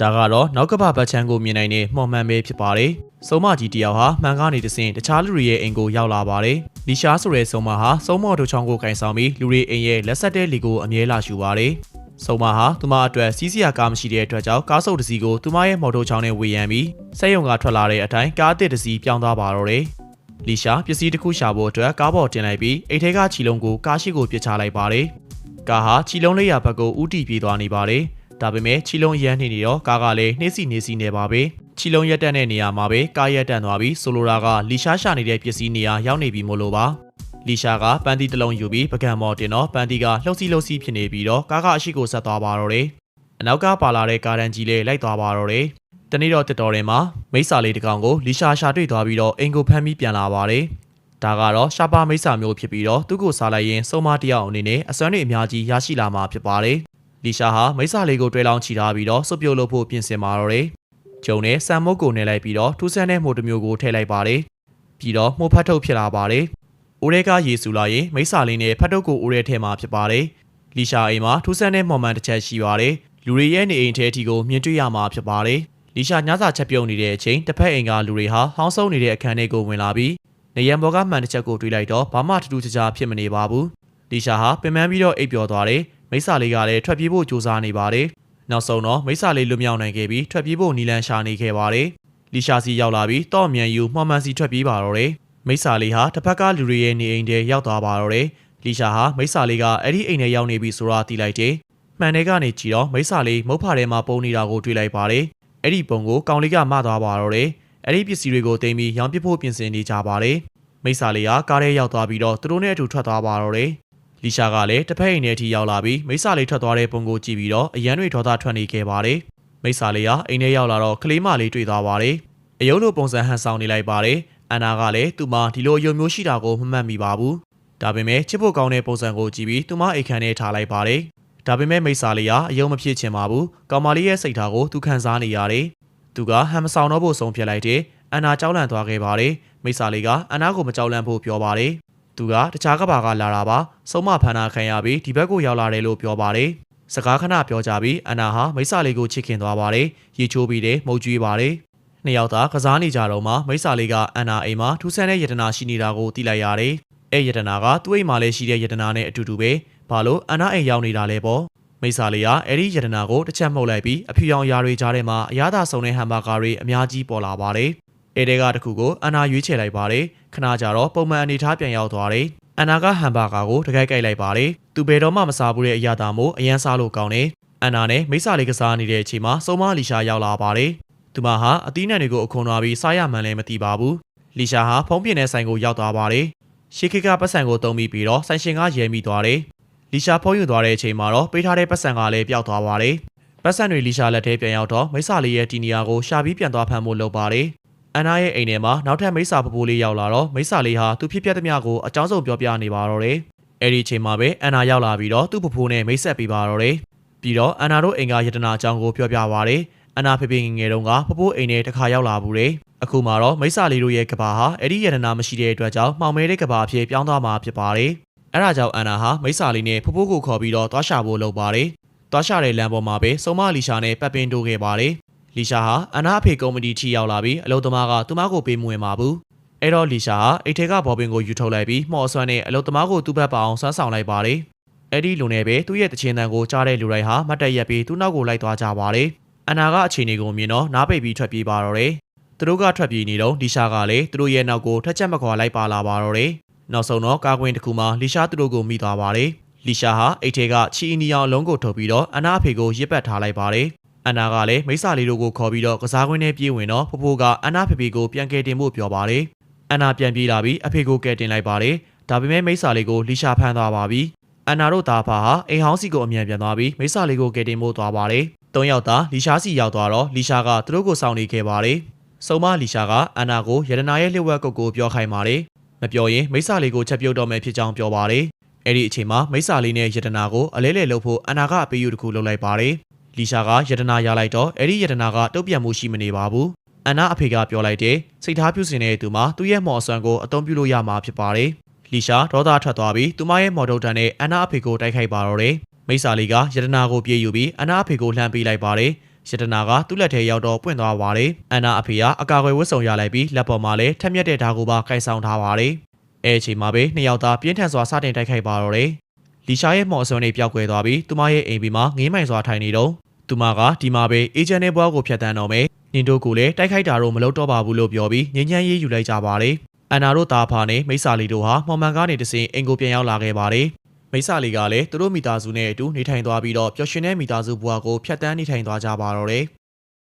ဒါကတော့နောက်ကပ္ပဘတ်ချန်ကိုမြင်နိုင်တဲ့မှော်မှန်ပဲဖြစ်ပါတယ်။စုံမကြီးတယောက်ဟာမှန်ကားနေတစဉ်တခြားလူတွေရဲ့အိမ်ကိုရောက်လာပါတယ်။လီရှာဆိုတဲ့စုံမဟာစုံမော်တို့ချောင်းကိုကင်ဆောင်ပြီးလူတွေအိမ်ရဲ့လက်ဆက်တဲ့လီကိုအမြဲလာရှူပါတယ်။စုံမဟာသူမအတွက်စီးစီးရကားမရှိတဲ့အတွက်ကြောင့်ကားဆုပ်တစ်စီးကိုသူမရဲ့မော်တော်ချောင်းနဲ့ဝေယံပြီးစက်ရုံကထွက်လာတဲ့အတိုင်းကားအသစ်တစ်စီးပြောင်းသွားပါတော့တယ်။လီရှာပစ္စည်းတစ်ခုရှာဖို့အတွက်ကားပေါ်တင်လိုက်ပြီးအိတ်ထဲကချီလုံးကိုကားရှိကိုပစ်ချလိုက်ပါတယ်။ကားဟာချီလုံးလေးရဘက်ကိုဥတီပြေးသွားနေပါတယ်။ ဒါပေမဲ့ချီလုံးရမ်းနေနေတော့ကားကလည်းနှိမ့်စီနေစီနေပါပဲ။ချီလုံးရက်တက်တဲ့နေရာမှာပဲကားရက်တက်သွားပြီးဆိုလိုတာကလီရှားရှာနေတဲ့ပစ္စည်းနေရာရောက်နေပြီမို့လို့ပါ။လီရှားကပန်းတီတစ်လုံးယူပြီးပကံမော်တင်တော့ပန်းတီကလှုပ်စီးလှုပ်စီးဖြစ်နေပြီးတော့ကားကအရှိကိုဆက်သွားပါတော့တယ်။အနောက်ကပါလာတဲ့ကားတန်းကြီးလေးလိုက်သွားပါတော့တယ်။တနေ့တော့တက်တော်ထဲမှာမိစ္ဆာလေးတစ်ကောင်ကိုလီရှားရှာတွေ့သွားပြီးတော့အင်ကိုဖမ်းပြီးပြန်လာပါတယ်။ဒါကတော့ရှာပါမိစ္ဆာမျိုးဖြစ်ပြီးတော့သူ့ကိုစားလိုက်ရင်စုံမတယောက်အနေနဲ့အစွမ်းတွေအများကြီးရရှိလာမှာဖြစ်ပါတယ်။ လီရှာဟာမိစ္ဆာလေးကိုတွဲလောင်းချီထားပြီးတော့စုပ်ပြုတ်လို့ဖို့ပြင်ဆင်ပါတော့တယ်။ဂျုံနဲ့ဆမ်မုတ်ကိုနေလိုက်ပြီးတော့ထူးဆန်းတဲ့မိုးတစ်မျိုးကိုထည့်လိုက်ပါတယ်။ပြီးတော့မှုတ်ဖတ်ထုတ်ဖြစ်လာပါတယ်။ဦးရဲကရေဆူလာရင်မိစ္ဆာလေးနဲ့ဖတ်ထုတ်ကိုဦးရဲထဲမှာဖြစ်ပါတယ်။လီရှာအိမ်မှာထူးဆန်းတဲ့မော်မန်တစ်ချက်ရှိပါတယ်။လူတွေရဲ့နေအိမ်ထဲအထိကိုမြင်တွေ့ရမှာဖြစ်ပါတယ်။လီရှာညစာချက်ပြုံနေတဲ့အချိန်တစ်ဖက်အိမ်ကလူတွေဟာဟောင်းဆုံးနေတဲ့အခန်းထဲကိုဝင်လာပြီးနေရန်ဘော်ကမှန်တစ်ချက်ကိုတွေးလိုက်တော့ဘာမှထူးထူးခြားခြားဖြစ်မနေပါဘူး။လီရှာဟာပင်ပန်းပြီးတော့အိပ်ပျော်သွားတယ်။ မိစ္ဆာလေးကလည်းထွက်ပြေးဖို့ကြိုးစားနေပါတယ်။နောက်ဆုံးတော့မိစ္ဆာလေးလွတ်မြောက်နိုင်ခဲ့ပြီးထွက်ပြေးဖို့နီလန်ရှာနေခဲ့ပါတယ်။လီရှာစီရောက်လာပြီးတော့မြန်ယူမှော်မှန်စီထွက်ပြေးပါတော့တယ်။မိစ္ဆာလေးဟာတစ်ဖက်ကလူတွေရဲ့နေအိမ်ထဲရောက်သွားပါတော့တယ်။လီရှာဟာမိစ္ဆာလေးကအဲ့ဒီအိမ်ထဲရောက်နေပြီဆိုတာသိလိုက်တယ်။မှန်တဲ့ကနေကြည့်တော့မိစ္ဆာလေးမုတ်ဖာထဲမှာပုံနေတာကိုတွေ့လိုက်ပါတယ်။အဲ့ဒီပုံကိုကောင်လေးကမသွားပါတော့တယ်။အဲ့ဒီပစ္စည်းတွေကိုတင်ပြီးရောင်းပစ်ဖို့ပြင်ဆင်နေကြပါတယ်။မိစ္ဆာလေးကကားထဲရောက်သွားပြီးတော့သူတို့နဲ့အတူထွက်သွားပါတော့တယ်။ လီရှာကလည်းတစ်ဖက်အိမ်ထဲအထိရောက်လာပြီးမိစ္ဆာလေးထွက်သွားတဲ့ပုံကိုကြည့်ပြီးတော့အရန်တွေဒေါသထွက်နေခဲ့ပါတယ်။မိစ္ဆာလေးကအိမ်ထဲရောက်လာတော့ကလေးမလေးတွေ့သွားပါတယ်။အယုံလိုပုံစံဟန်ဆောင်နေလိုက်ပါတယ်။အန်နာကလည်းသူမဒီလိုအယုံမျိုးရှိတာကိုမမှတ်မိပါဘူး။ဒါပေမဲ့ချစ်ဖို့ကောင်းတဲ့ပုံစံကိုကြည့်ပြီးသူမအိမ်ခန်းထဲထားလိုက်ပါတယ်။ဒါပေမဲ့မိစ္ဆာလေးကအယုံမဖြစ်ချင်ပါဘူး။ကောင်မလေးရဲ့စိတ်ထားကိုသူခံစားနေရတယ်။သူကဟန်မဆောင်တော့ဖို့ဆုံးဖြတ်လိုက်တယ်။အန်နာကြောက်လန့်သွားခဲ့ပါတယ်။မိစ္ဆာလေးကအန်နာကိုမကြောက်လန့်ဖို့ပြောပါတယ်။ သူကတခြားကဘာကလာတာပါ။ဆုံးမဖန်နာခံရပြီးဒီဘက်ကိုရောက်လာတယ်လို့ပြောပါတယ်။စကားခဏပြောကြပြီးအန်နာဟာမိစ္ဆာလေးကိုချစ်ခင်သွားပါတယ်။ရေချိုးပြီးတယ်မှုတ်ကြွေးပါတယ်။နှစ်ယောက်သာကစားနေကြတော့မှမိစ္ဆာလေးကအန်နာအိမ်မှာထူးဆန်းတဲ့ယတနာရှိနေတာကိုသိလိုက်ရတယ်။အဲယတနာကသူ့အိမ်မှာလည်းရှိတဲ့ယတနာနဲ့အတူတူပဲ။ဘာလို့အန်နာအိမ်ရောက်နေတာလဲပေါ့။မိစ္ဆာလေးကအဲ့ဒီယတနာကိုတစ်ချက်မှုတ်လိုက်ပြီးအဖြူရောင်ရာတွေကြားထဲမှာအရသာဆုံးတဲ့ဟမ်ဘာဂါတွေအများကြီးပေါ်လာပါတယ်။ အဲတဲကတစ်ခုကိုအန်နာရွေးချယ်လိုက်ပါတယ်ခဏကြာတော့ပုံမှန်အနေထားပြန်ရောက်သွားတယ်အန်နာကဟမ်ဘာဂါကိုတကိုက်ကိုက်လိုက်ပါတယ်သူဘယ်တော့မှမစားဘူးတဲ့အရာသာမို့အရန်စားလို့ကောင်းတယ်အန်နာနဲ့မိစ္ဆာလေးကစားနေတဲ့အချိန်မှာစုံမလီရှာရောက်လာပါတယ်သူမဟာအသီးနှံတွေကိုအခွန်သွားပြီးစားရမှန်းလည်းမသိပါဘူးလီရှာဟာဖုံးပြင်းတဲ့ဆိုင်ကိုရောက်သွားပါတယ်ရှေခိကပတ်စံကိုတုံးပြီးပြီးတော့ဆိုင်ရှင်ကရဲမိသွားတယ်လီရှာဖုံးယူသွားတဲ့အချိန်မှာတော့ပေးထားတဲ့ပတ်စံကလည်းပျောက်သွားပါတယ်ပတ်စံတွေလီရှာလက်ထဲပြန်ရောက်တော့မိစ္ဆာလေးရဲ့တီနီယာကိုရှာပြီးပြန်သွားဖမ်းဖို့လုပ်ပါတယ် အန်နာရဲ့အိမ်ထဲမှာနောက်ထပ်မိစ္ဆာပပိုးလေးရောက်လာတော့မိစ္ဆာလေးဟာသူဖြစ်ပျက်သမျှကိုအကြောင်းစုံပြောပြနေပါတော့တယ်။အဲ့ဒီအချိန်မှာပဲအန်နာရောက်လာပြီးတော့သူ့ပပိုးနဲ့မိတ်ဆက်ပေးပါတော့တယ်။ပြီးတော့အန်နာတို့အိမ်ကယတနာအကြောင်းကိုပြောပြပါရတယ်။အန်နာဖေဖေငယ်ငယ်တုန်းကပပိုးအိမ်ထဲတစ်ခါရောက်လာဘူးတယ်။အခုမှတော့မိစ္ဆာလေးတို့ရဲ့ကဘာဟာအဲ့ဒီယတနာမရှိတဲ့အတွက်ကြောင့်မှောင်မဲတဲ့ကဘာအဖြစ်ပြောင်းသွားမှာဖြစ်ပါတယ်။အဲ့ဒါကြောင့်အန်နာဟာမိစ္ဆာလေးနဲ့ဖဖိုးကိုခေါ်ပြီးတော့သွားရှာဖို့လုပ်ပါတယ်။သွားရှာတဲ့လမ်းပေါ်မှာပဲစုံမလီရှာနဲ့ပတ်ပင်တိုးခဲ့ပါတယ်။ လီရှာဟာအနာအဖေကုမ္ပဏီထီရောက်လာပြီးအလုပ်သမားကသူမကိုပေးမဝင်ပါဘူး။အဲ့တော့လီရှာဟာအိတ်ထဲကဘော်ပင်ကိုယူထုတ်လိုက်ပြီးမှော်အစွမ်းနဲ့အလုပ်သမားကိုသူ့ဘက်ပအောင်ဆွမ်းဆောင်လိုက်ပါတယ်။အဲ့ဒီလူနဲ့ပဲသူ့ရဲ့တချင်တန်ကိုကြားတဲ့လူတိုင်းဟာမတ်တက်ရက်ပြီးသူ့နောက်ကိုလိုက်သွားကြပါတယ်။အနာကအခြေအနေကိုမြင်တော့နားပိတ်ပြီးထွက်ပြေးပါတော့တယ်။သူတို့ကထွက်ပြေးနေတော့လီရှာကလည်းသူတို့ရဲ့နောက်ကိုထက်ချက်မခွာလိုက်ပါလာပါတော့တယ်။နောက်ဆုံးတော့ကာကွင်းတစ်ခုမှလီရှာသူတို့ကိုမိသွားပါတယ်။လီရှာဟာအိတ်ထဲကချီအီနီအောင်လုံးကိုထုတ်ပြီးတော့အနာအဖေကိုရစ်ပတ်ထားလိုက်ပါတယ်။ အန်နာကလည်းမိစ္ဆာလေးတို့ကိုခေါ်ပြီးတော့ကစားကွင်းထဲပြေးဝင်တော့ဖိုးဖိုးကအန်နာဖေဖေကိုပြန်ကယ်တင်ဖို့ပြောပါတယ်။အန်နာပြန်ပြေးလာပြီးအဖေကိုကယ်တင်လိုက်ပါတယ်။ဒါပေမဲ့မိစ္ဆာလေးကိုလီရှာဖမ်းသွားပါပြီ။အန်နာတို့သားဖာဟာအိမ်ဟောင်းစီကိုအမြန်ပြန်သွားပြီးမိစ္ဆာလေးကိုကယ်တင်ဖို့သွားပါတယ်။သုံးယောက်သားလီရှာစီရောက်သွားတော့လီရှာကသူတို့ကိုစောင့်နေခဲ့ပါတယ်။စုံမလီရှာကအန်နာကိုရတနာရဲ့လျှို့ဝှက်ကုတ်ကိုပြောခိုင်းပါတယ်။မပြောရင်မိစ္ဆာလေးကိုချက်ပြုတ်တော့မယ်ဖြစ်ကြောင်းပြောပါတယ်။အဲ့ဒီအချိန်မှာမိစ္ဆာလေးနဲ့ရတနာကိုအလဲလဲလှုပ်ဖို့အန်နာကအပေးယူတစ်ခုလုပ်လိုက်ပါတယ်။ လီရှာကယတနာရလိုက်တော့အဲ့ဒီယတနာကတုတ်ပြန်မှုရှိမနေပါဘူးအန်နာအဖေကပြောလိုက်တယ်စိတ်ထားပြုစင်တဲ့သူမှာသူ့ရဲ့မော်အစွမ်းကိုအသုံးပြုလို့ရမှာဖြစ်ပါတယ်လီရှာဒေါသထွက်သွားပြီးသူမရဲ့မော်ဒုတ်တန်နဲ့အန်နာအဖေကိုတိုက်ခိုက်ပါတော့တယ်မိစ္ဆာလေးကယတနာကိုပြေးယူပြီးအန်နာအဖေကိုလှမ်းပေးလိုက်ပါတယ်ရတနာကသူ့လက်ထဲရောက်တော့ပွင့်သွားပါတယ်အန်နာအဖေကအကာအကွယ်ဝတ်စုံရလိုက်ပြီးလက်ပေါ်မှာလည်းထက်မြက်တဲ့ဓာတ်ကိုပါကိုင်ဆောင်ထားပါတယ်အဲအချိန်မှာပဲနှစ်ယောက်သားပြင်းထန်စွာစတင်တိုက်ခိုက်ပါတော့တယ်လီရှာရဲ့မော်ဆွန်နေပျောက်ကွယ်သွားပြီးသူမရဲ့အိမ်ပြီးမှာငေးမိုင်စွာထိုင်နေတော့ သူမကဒီမှာပဲအေဂျင့်ရဲ့ဘွားကိုဖျက်ဆီးတော့မယ်နင်တို့ကလည်းတိုက်ခိုက်တာတော့မလုပ်တော့ပါဘူးလို့ပြောပြီးငြင်းချမ်းရေးယူလိုက်ကြပါတယ်အန်နာတို့သားဖာနဲ့မိဆာလီတို့ဟာမော်မန်ကားနေတစဉ်အိမ်ကိုပြန်ရောက်လာခဲ့ပါတယ်မိဆာလီကလည်းသူတို့မိသားစုနဲ့အတူနေထိုင်သွားပြီးတော့ပျော်ရွှင်တဲ့မိသားစုဘွားကိုဖျက်ဆီးနေထိုင်သွားကြပါတော့တယ်